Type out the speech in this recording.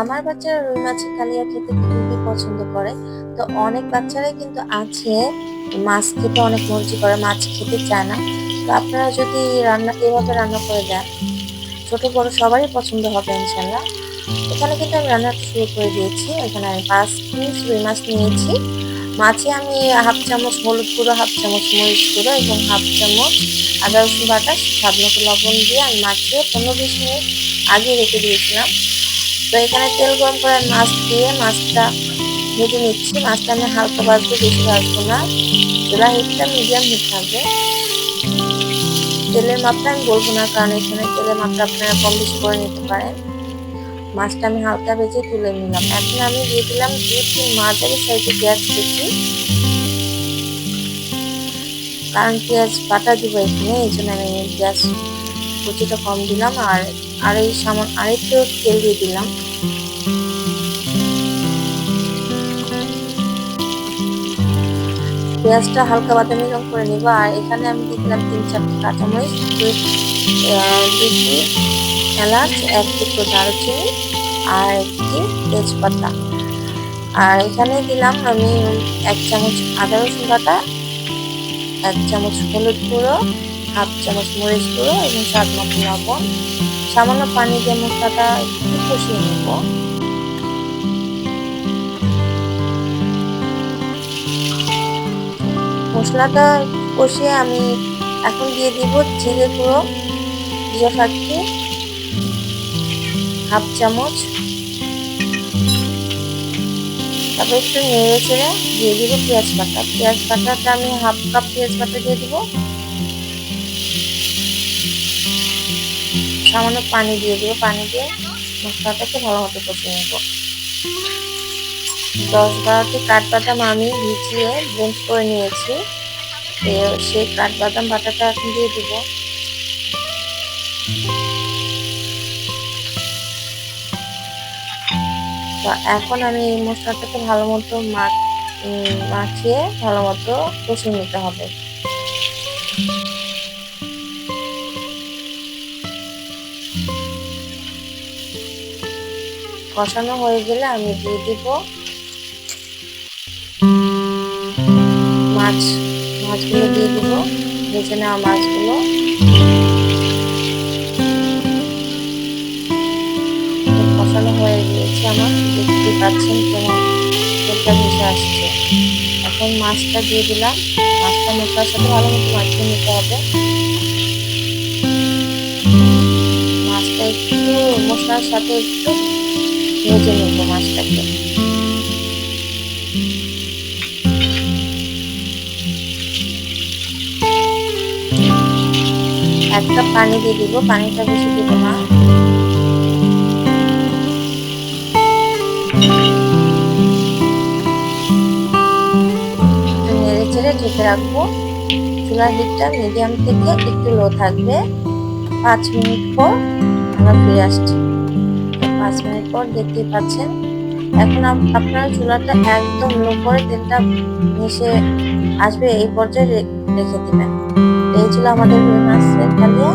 আমার বাচ্চারা রুই মাছের কালিয়া খেতে খুবই পছন্দ করে। তো অনেক বাচ্চারাই কিন্তু আছে, মাছ খেতে অনেক মর্জি করে, মাছ খেতে চায় না। তো আপনারা যদি রান্না, এভাবে রান্না করে দেন, ছোট বড় সবারই পছন্দ হবে ইনশাল্লাহ। এখানে কিন্তু আমি রান্নাটা শুরু করে দিয়েছি। এখানে আমি পাঁচ পিস রুই মাছ নিয়েছি। মাছে আমি হাফ চামচ হলুদ গুঁড়ো, হাফ চামচ মরিচ গুঁড়ো এবং হাফ চামচ আদা রসুন বাটা, স্বাদ মতো লবণ দিয়ে আমি মাখিয়ে পনেরো বিশ মিনিট আগে রেখে দিয়েছিলাম। তো এখানে তেল গরম করে মাছ দিয়ে মাছটা ভেজে নিচ্ছি। মাছটা আমি হালকা ভাজবো, বেশি ভাজবো না। চুলা হিটটা মিডিয়াম হিট থাকবে। তেলের মাপটা আমি বলব না, কারণ এখানে তেলের মাপটা আপনারা কম বেশি করে নিতে পারেন। মাছটা আমি হালকা ভেজে তুলে নিলাম। এখন আমি দিয়ে দিলাম দু তিন মাঝারি সাইজে পেঁয়াজ কুচি। কারণ পেঁয়াজ বাটা দিব এখানে, এই জন্য আমি পেঁয়াজ কুচিটা কম দিলাম। আর আর এই সামান আরেকটু তেল দিয়ে দিলাম। পেঁয়াজটা হালকা বাদামি রং করে নিব, আর এখানে আমি দিয়ে দিলাম তিন চারটে কাঁচামরিচ দুটি এলাচ, এক টুকরো দারুচিনি, আর একটি তেজপাতা। আর এখানে দিলাম আমি এক চামচ আদা রসুন বাটা, এক চামচ হলুদ গুঁড়ো, হাফ চামচ মরিচ গুঁড়ো এবং স্বাদ মতো লবণ। সামান্য পানি দিয়ে মশলাটা একটু কষিয়ে নেব। মশলাটা কষিয়ে আমি এখন দিয়ে দিব জিরে গুঁড়ো, জিরে ফাঁকি হাফ চামচ। তারপর একটু নেড়ে চেড়ে দিয়ে দিব পেঁয়াজ বাটা। পেঁয়াজ বাটাটা আমি হাফ কাপ পেঁয়াজ বাটা দিয়ে দিব। সামান্য পানি দিয়ে দিব, পানি দিয়ে মশলাটাকে ভালো মতো কষিয়ে নেব। দশ বারোটি কাঠবাদাম আমি ভিজিয়ে ব্লেন্ড করে নিয়েছি। সেই কাঠবাদাম বাটাটা এখন দিয়ে দিব। এখন আমি এই মশলাটাকে ভালো মতো মাখিয়ে ভালো মতো কষিয়ে নিতে হবে। কষানো হয়ে গেলে আমি দিয়ে দিব মাছ, মাছগুলো দিয়ে দিব, ভেজে নেওয়া মাছগুলো। কষানো হয়ে গিয়েছে আমার দেখতে পাচ্ছেন কেমন তেলটা ভেসে আসছে। এখন মাছটা দিয়ে দিলাম, মাছটা মশলার সাথে ভালো মতো মাখিয়ে নিতে হবে। মাছটা একটু মশলার সাথে একটু ভেজে নেব মাছটাকে। এক কাপ পানি দিয়ে দিব, পানিটা বেশি দিব না নেড়ে চেড়ে ঢেকে রাখব। চুলার হিটটা মিডিয়াম থেকে একটু লো থাকবে। পাঁচ মিনিট পর আমরা ফিরে আসছি। পাঁচ মিনিট পর দেখতেই পাচ্ছেন, এখন আপনারা চুলাটা একদম লো করে তেলটা মিশে আসবে এই পর্যায়ে রেখে দেবেন। এই ছিল আমাদের কালিয়া।